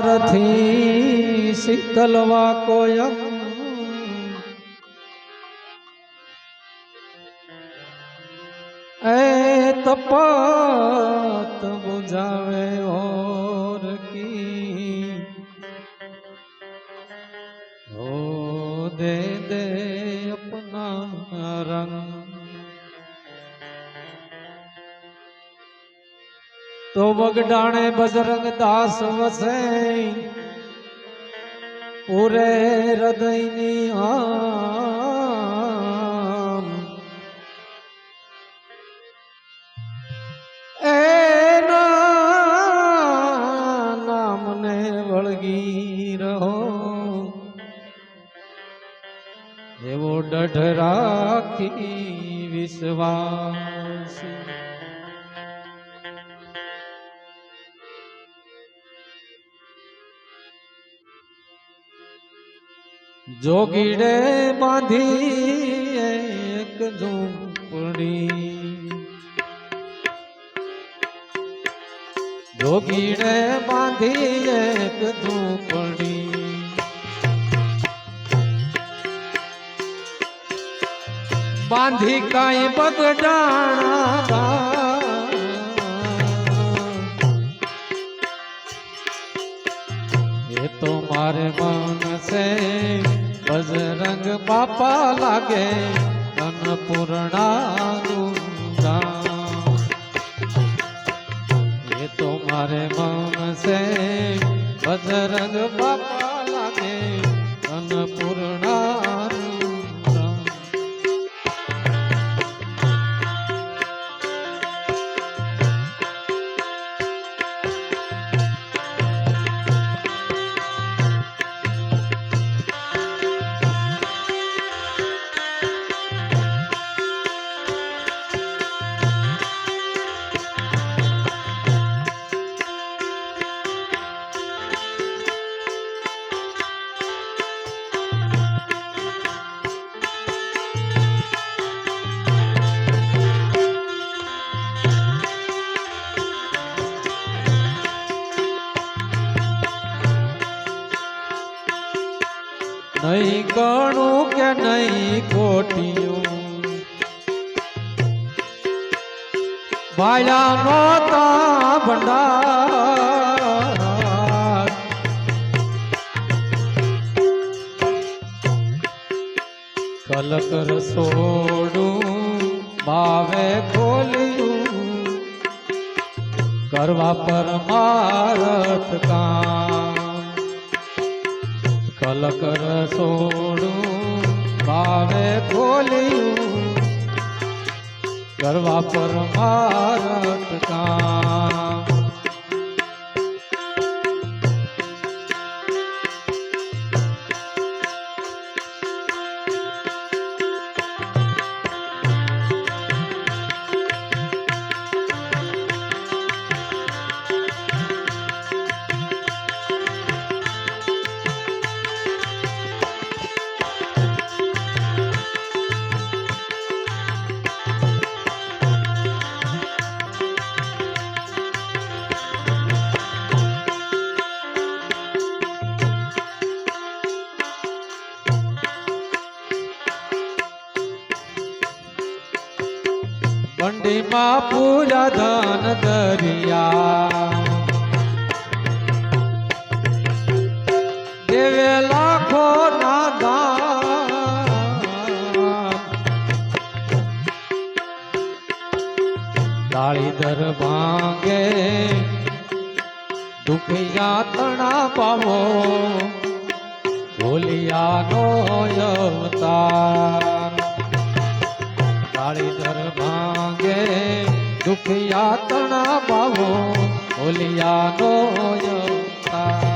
રથી શીતલવા કોય એ તપત બુજાવે. તો બગડાણે બજરંગ દાસ વસે. પૂરે હૃદયની આમ. એના નામને વળગી રહો. એવો ડઢ રાખી વિશ્વાસ. જોગીડે બાંધી એક ઝૂંપડી. જોગીડે બાંધી એક ઝૂંપડી. બાંધી કાંઈ બગડાણા એ તો મારે મન છે બજરંગ બાપા લાગે અન્નપૂર્ણાનું ગામ એ તો મારે મન છે બજરંગ બાપા નહીં ગણું કે નહીં ખોટિયું ભાયા નોતા ભંડાર કલક રસોડું બાવે ખોલ્યું કરવા પર મારત કામ કલક રસોડું ભાવે ખોલ્યું. કરવા પર ભારત કામ બંડીમાં પૂરા ધન દરિયા દેવે લાખો ના દાળી દાળીદર ભાંગે દુખિયા તણા પાવો. ભોલિયાનો અવતાર કાળીધર ભાંગે દુખિયા તણા બાવો ઓલિયાનો અવતાર.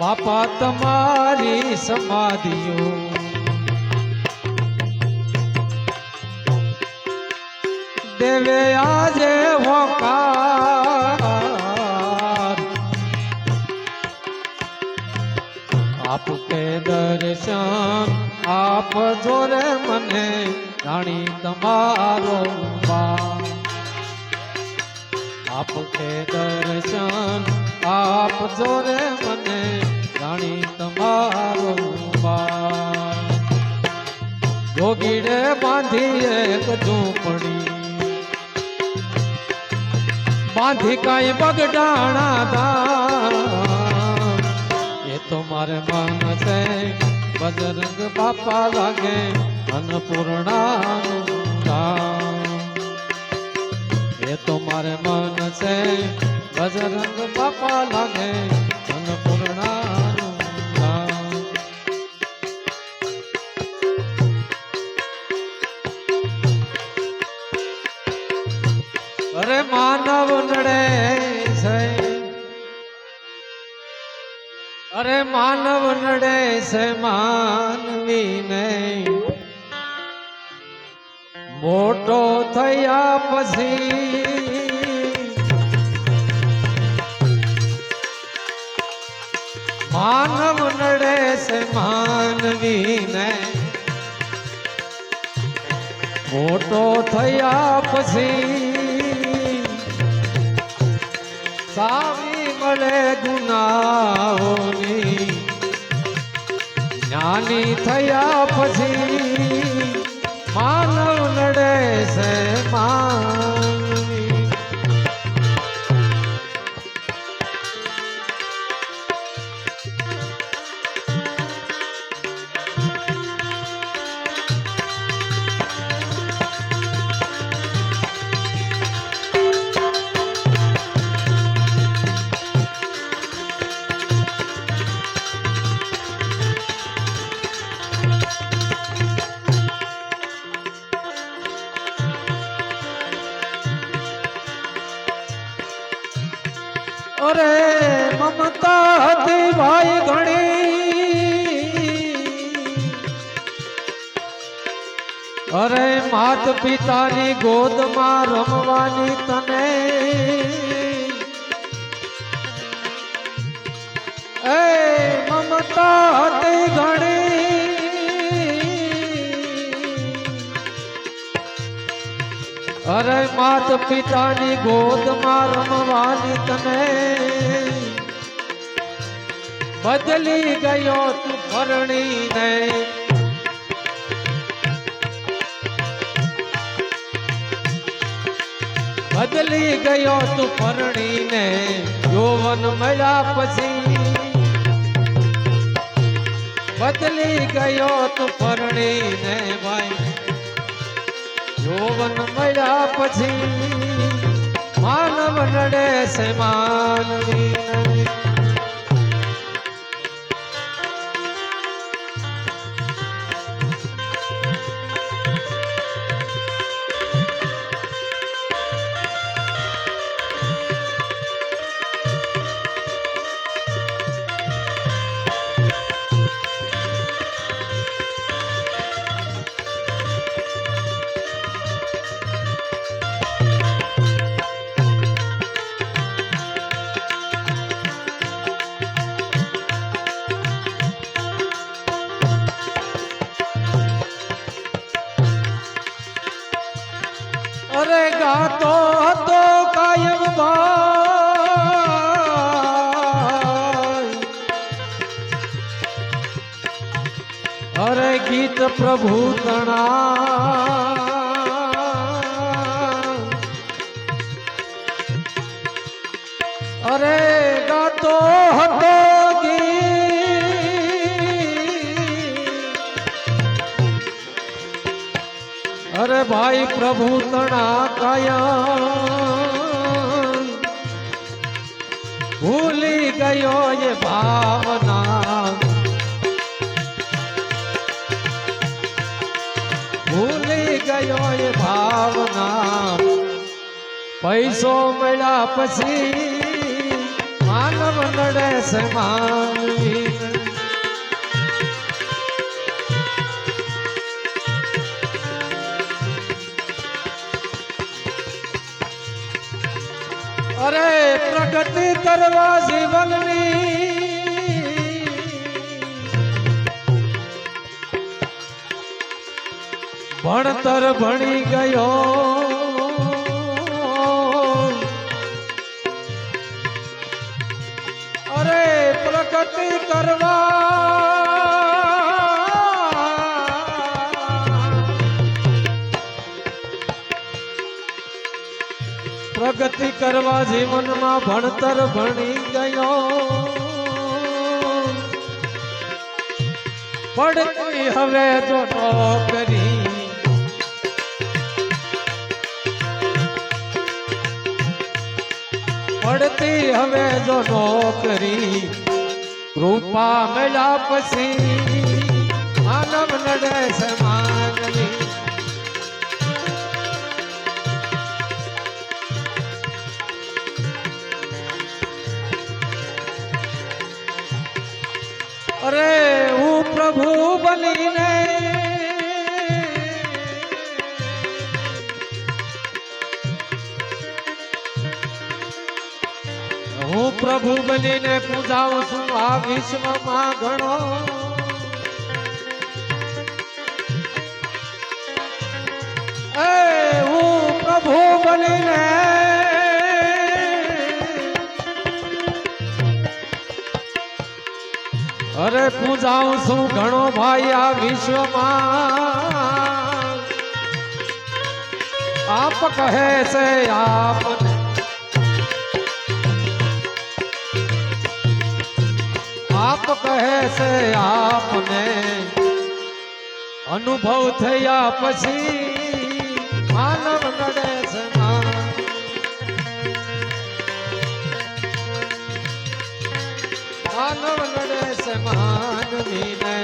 બાપા તમારી સમાધિઓ. દેવે આજે હોકાર. આપ કે દર્શન આપ જોરે મને જાણી તમારો બા આપ કે દર્શન આપ જોરે મને જાણી તમારો બા જોગીડે બાંધી એક ઝૂંપડી. બાંધી કઈ બગડાણા દા એ તો મારે મન છે, બજરંગ બાપા લાગે અન્નપૂર્ણા એ તો મારે મન છે, બજરંગ બાપા લાગે માનવ નડે છે. અરે માનવ નડે છે માનવીને મોટો થયા પછી માનવ નડે છે માનવીને મોટો થયા પછી સાવી મળે ગુનાઓની. જ્ઞાની થયા પછી માનવ નડે છે માનવી અરે મમતા હતી ભાઈ ઘણી. અરે માત પિતાની ગોદમાં રમવાની તને. એ મમતા હતી ઘણી. અરે માત પિતાની ગોદમાં રમવાની તને. બદલી ગયો તું ફરણીને બદલી ગયો તું ફરણીને જોવન મળ્યા પછી. બદલી ગયો તું ફરણીને ભાઈ. યૌવન મળ્યા પછી માનવ નડે છે માનવી પ્રભુ તણા કયા ભૂલી ગયો એ ભાવના. ભૂલી ગયો એ ભાવના. પૈસો મળ્યા પછી માનવ નડે છે અરે પ્રગતિ કરવા જીવનની ભણતર ભણી ગયો. અરે પ્રગતિ કરવા પ્રગતિ કરવા જીવનમાં ભણતર ભણી ગયો. પડતી હવે જો નોકરી પડતી હવે જો નોકરી કૃપા મળ્યા પછી માનવ નડે છે અરે હું પ્રભુ બનીને હું પ્રભુ બનીને પૂજાઉં છું આ વિશ્વમાં ઘણો. હું પ્રભુ બનીને અરે પૂજાઉં છું ઘણો ભાઈ આ વિશ્વમાં. આપ કહે છે આપ આપ કહે છે આપને. અનુભવ થયા પછી માનવ નડે વિનય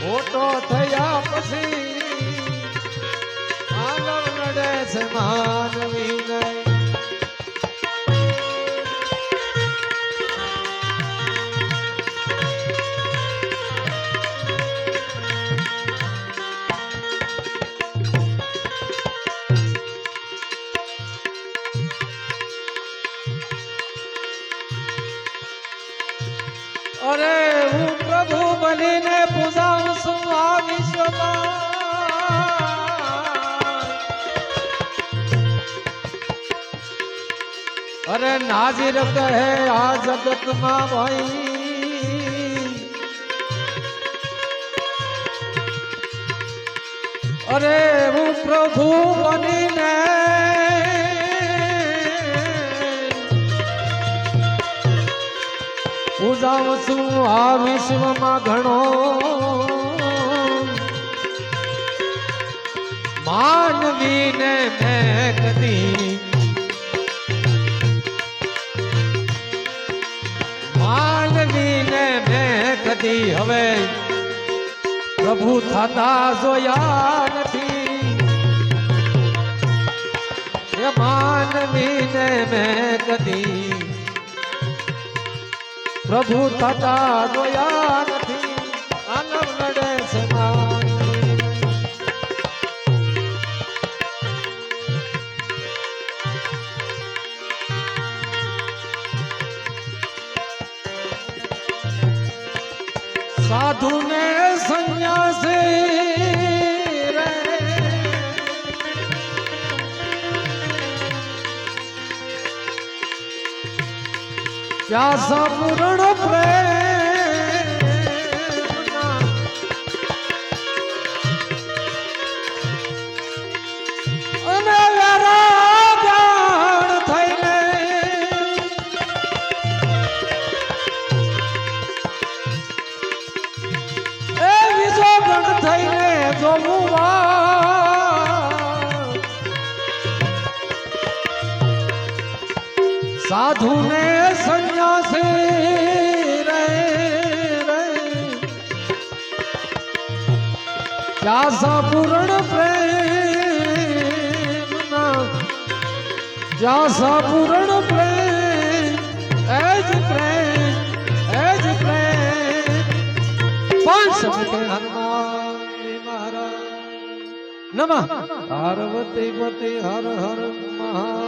મોટો થયા પછી માનવ નડે સમાન માનવીને અરે નાજીર કહે, આ જગતમાં ભાઈ અરે હું પ્રભુ બનીને પૂજાવું છું આ વિશ્વમાં ઘણો. માનવીને મેં કદી કદી હવે પ્રભુ થતા જોયા નથી. એ માનવીને મેં કદી પ્રભુ થતા જોયા સાધુ ને સંન્યાસી રે. ત્યાં સંપૂર્ણ ત્યાં પૂરણ પ્રેમ જ્યાં પૂરણ પ્રેમ, એજ પ્રેમ એજ પ્રેમ. પાંચ મુખે હનુમાન મહારાજ. નમઃ. પાર્વતી પતિ હર હર મહાદેવ